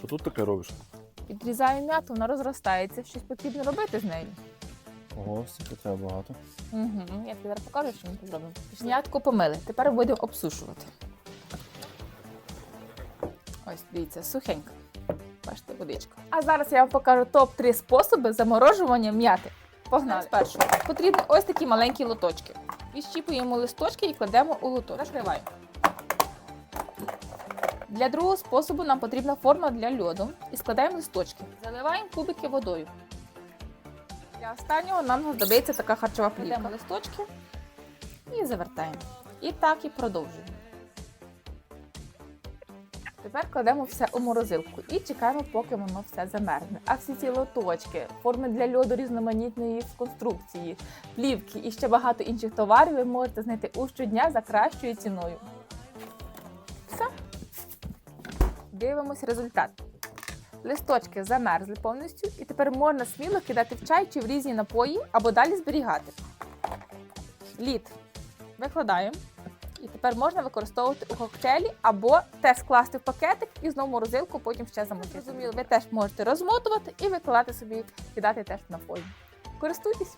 Що тут таке робиш? Підрізаю м'яту, вона розростається. Щось потрібно робити з нею. Ого, стільки треба багато. Угу. Я тобі зараз покажу, що ми тут зробимо. М'ятку помили. Тепер будемо обсушувати. Ось, дивіться, сухенька. Бачите, водичка. А зараз я вам покажу топ-3 способи заморожування м'яти. Погнали. Спершу потрібні ось такі маленькі лоточки. Відщіпуємо листочки і кладемо у лоточок. Закриваємо. Для другого способу нам потрібна форма для льоду і складаємо листочки. Заливаємо кубики водою. Для останнього нам знадобиться така харчова плівка. Кладемо листочки і завертаємо. І так і продовжуємо. Тепер кладемо все у морозилку і чекаємо, поки воно все замерзне. А всі ці лоточки, форми для льоду різноманітної конструкції, плівки і ще багато інших товарів ви можете знайти у щодня за кращою ціною. Дивимось результат. Листочки замерзли повністю, і тепер можна сміло кидати в чай чи в різні напої або далі зберігати. Лід викладаємо. І тепер можна використовувати у коктейлі або теж скласти в пакетик і знову морозилку, потім ще замочити. Зрозуміло, ви теж можете розмотувати і викладати собі, кидати теж в напої. Користуйтесь!